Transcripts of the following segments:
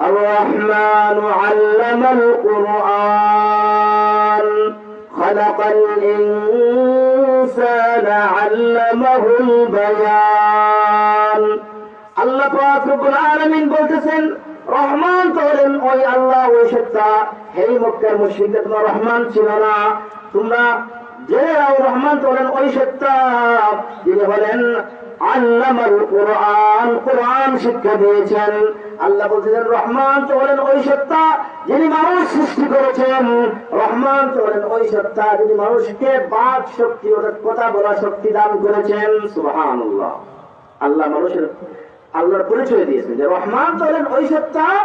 الرحمن علم القرآن خلق الإنسان علمه البيان আল্লাহ পাক রব্বুল আলামিন বলতেছেন রহমান তো হলেন ওই আল্লাহ ওই সত্তা হে মক্কার মুশরিকরা তোমরা রহমান ছিল না তোমরা যে রহমান তো হলেন ওই সত্তা যিনি হলেন যিনি আল্লাহর পরিচয় দিয়েছেন যে রহমান তো হলেন ওই সত্তা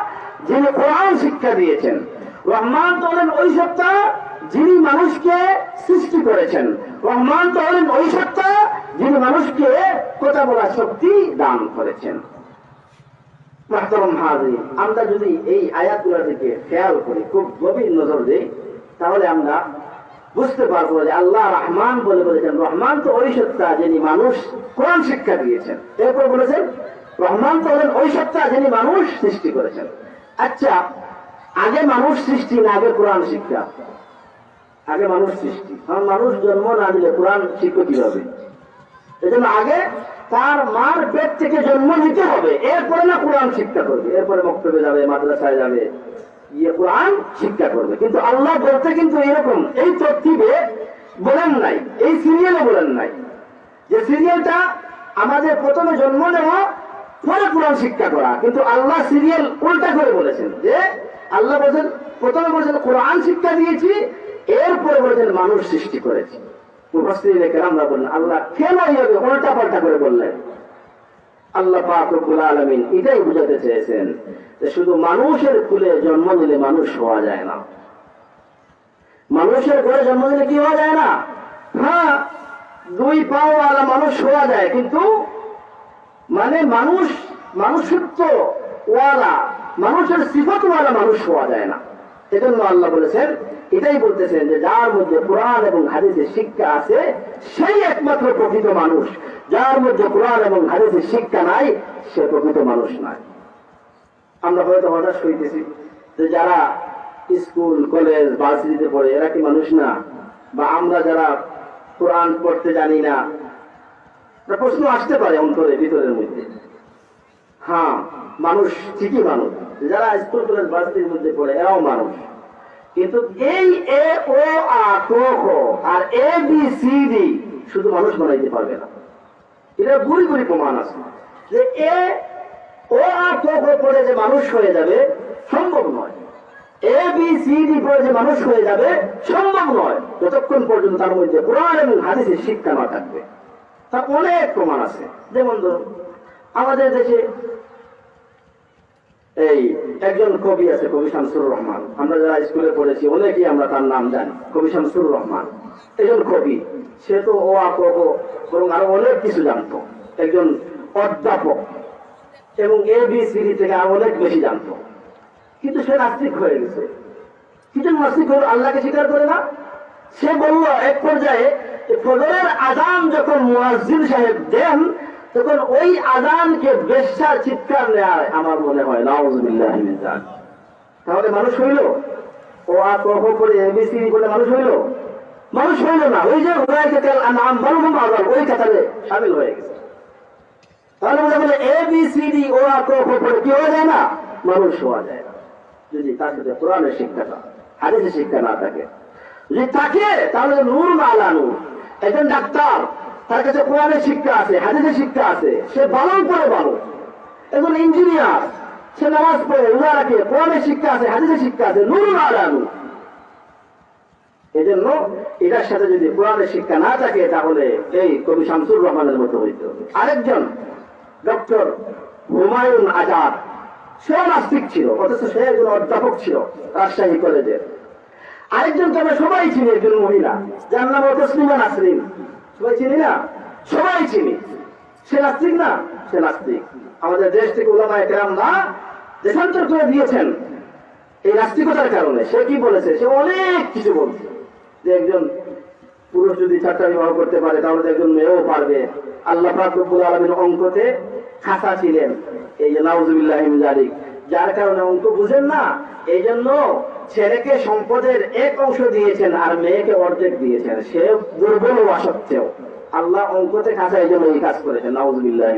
যিনি কোরআন শিক্ষা দিয়েছেন। রহমান তো হলেন ওই সত্তা যিনি মানুষকে সৃষ্টি করেছেন। রহমান তো হলেন ওই সত্তা যিনি মানুষকে কথা বলার শক্তি দান করেছেন। আমরা যদি এই আয়াতগুলো থেকে খেয়াল করি, খুব গভীর নজর দিই, তাহলে আমরা বুঝতে পারব যে আল্লাহ রহমান বলে বলেছেন, রহমান তো ওই সত্তা যিনি মানুষ কোরআন শিক্ষা দিয়েছেন। এরপর বলেছেন, রহমান তো হলেন ওই সত্তা যিনি মানুষ সৃষ্টি করেছেন। আচ্ছা আগে মানুষ সৃষ্টি না আগে কোরআন শিক্ষা? আগে মানুষ সৃষ্টি। কারণ মানুষ জন্ম না দিলে কোরআন শিখবে কীভাবে? এজন্য আগে তার মার পেট থেকে জন্ম নিতে হবে। এরপরে না কোরআন শিক্ষা করবে। এরপরে বক্তব্যে যাবে, মাদ্রাসায় যাবে ইয়ে কোরআন শিক্ষা করবে। কিন্তু আল্লাহ বলতে কিন্তু এরকম, এই তরতিবে বলেন নাই, এই সিরিয়ালে বলেন নাই যে সিরিয়ালটা আমাদের প্রথমে জন্ম নেওয়া, পরে কোরআন শিক্ষা করা। কিন্তু আল্লাহ সিরিয়াল উল্টা করে বলেছেন যে, আল্লাহ বলছেন, প্রথমে বলেছেন, কোরআন শিক্ষা দিয়েছি, এরপরে বলেছেন, মানুষ সৃষ্টি করেছি। মানুষের কুলে জন্ম নিলে মানুষ হওয়া যায় না। মানুষের ঘরে জন্ম নিলে কি হওয়া যায় না? হ্যাঁ দুই পাওয়ালা মানুষ হওয়া যায়, কিন্তু মানে মানুষ, মানুষত্ব ওয়ালা, মানুষের সিফত ওয়ালা মানুষ হওয়া যায় না। এজন্য আল্লাহ বলেছেন, এটাই বলতেছেন যে যার মধ্যে কোরআন এবং হাদিসের শিক্ষা আছে, সেই একমাত্র প্রকৃত মানুষ। যার মধ্যে কোরআন এবং হাদিসের শিক্ষা নাই, সে প্রকৃত মানুষ নয়। আমরা হয়তো হতাশ হইতেছি যে যারা স্কুল, কলেজ, ভার্সিটিতে পড়ে, এরা কি মানুষ না? বা আমরা যারা কোরআন পড়তে জানি না প্রশ্ন আসতে পারে অন্তরে, ভিতরের মধ্যে। হ্যাঁ মানুষ ঠিকই মানুষ। যারা স্কুল কলেজ ভার্সিটির মধ্যে পড়ে, এরাও মানুষ। কিন্তু এই এ ও আ ক আর এ বি সি ডি শুধু মানুষ বানাইতে পারবে না। এটা গুড়ি গুড়ি প্রমাণ আছে। যে এ ও আ ক খ পড়ে যে মানুষ হয়ে যাবে, সম্ভব নয়। এ বি সি ডি পড়ে যে মানুষ হয়ে যাবে, সম্ভব নয়। যতক্ষণ পর্যন্ত তার মধ্যে কোরআন এবং হাদিসের শিক্ষা না থাকবে। তা অনেক প্রমাণ আছে। যেমন ধরুন, আমাদের দেশে এই, একজন কবি আছে, কবি শামসুর রহমান। আমরা যারা স্কুলে পড়েছি, অনেকেই আমরা তার নাম জানি, কবি শামসুর রহমান। একজন কবি। সে তো ও আ ক বরং আরও অনেক কিছু জানতো। একজন অধ্যাপক। এবং এ, বি, সি, ডি থেকে আরও অনেক বেশি জানতো। কিন্তু সে নাস্তিক হয়ে গেছে। কিন্তু নাস্তিক হল আল্লাহকে স্বীকার করে না। সে বলল, এক পর্যায়ে ফজরের আজান যখন মুয়াজ্জিন সাহেব দেন তখন ওই আজানকে বেশ্যার চিৎকার নেয় আমার মনে হয়, নাউজুবিল্লাহ তাহলে মানুষ হইল? ও আর কহ করে এবিসি বলে মানুষ হইল? মানুষ হইল না। ওই যে ওই কাতারে সামিল হয়ে গেছে। তাহলে বোঝা গেল এ, বি, সি, ডি, ও আর করে কি যায় না? মানুষ হওয়া যায় না। যদি তার সাথে কোরআনের শিক্ষাটা হাদিসের শিক্ষা না থাকে। যদি থাকে, তাহলে নূর না নূর। একজন ডাক্তার তার কাছে কোরআনের শিক্ষা আছে, হাদিসের শিক্ষা আছে। সে ভালো করে ভালো। একজন ইঞ্জিনিয়ার সে নামাজ পড়ে, রোজা রাখে, কোরআনের শিক্ষা আছে, হাদিসের শিক্ষা আছে নূর আলা নূর এজন্য এটার সাথে যদি কোরআনের শিক্ষা না থাকে, তাহলে এই কবি শামসুর রহমানের মতো হইতে। আরেকজন, ডক্টর হুমায়ুন আজাদ সেও নাস্তিক ছিল, অথচ সে একজন অধ্যাপক ছিল, রাজশাহী কলেজের। আরেকজন তো আমরা সবাই ছিল একজন মহিলা, যার নাম তসলিমা নাসরিন। সবাই চিনি না? সবাই চিনি। সে নাস্তিক না? সে নাস্তিক। আমাদের দেশ থেকে ওলামায় কেরাম না, দেশান্তর করে দিয়েছেন। এই নাস্তিকতার কারণে। সে কি বলেছে? সে অনেক কিছু বলছে। যে একজন পুরুষ যদি চারটা বিবাহ করতে পারে, তাহলে একজন মেয়েও পারবে। আল্লাহ আলমীর অঙ্কতে খাসা ছিলেন। এই যে নাউজুবিল্লাহ যার কারণে অঙ্ক বুঝেন না এই জন্য ছেলেকে সম্পদের এক অংশ দিয়েছেন আর মেয়েকে অর্ধেক দিয়েছেন। সে দুর্বল হওয়া সত্ত্বেও আল্লাহ অঙ্কতে কাছে এই জন্য এই কাজ করেছেন। নাউজুবিল্লাহ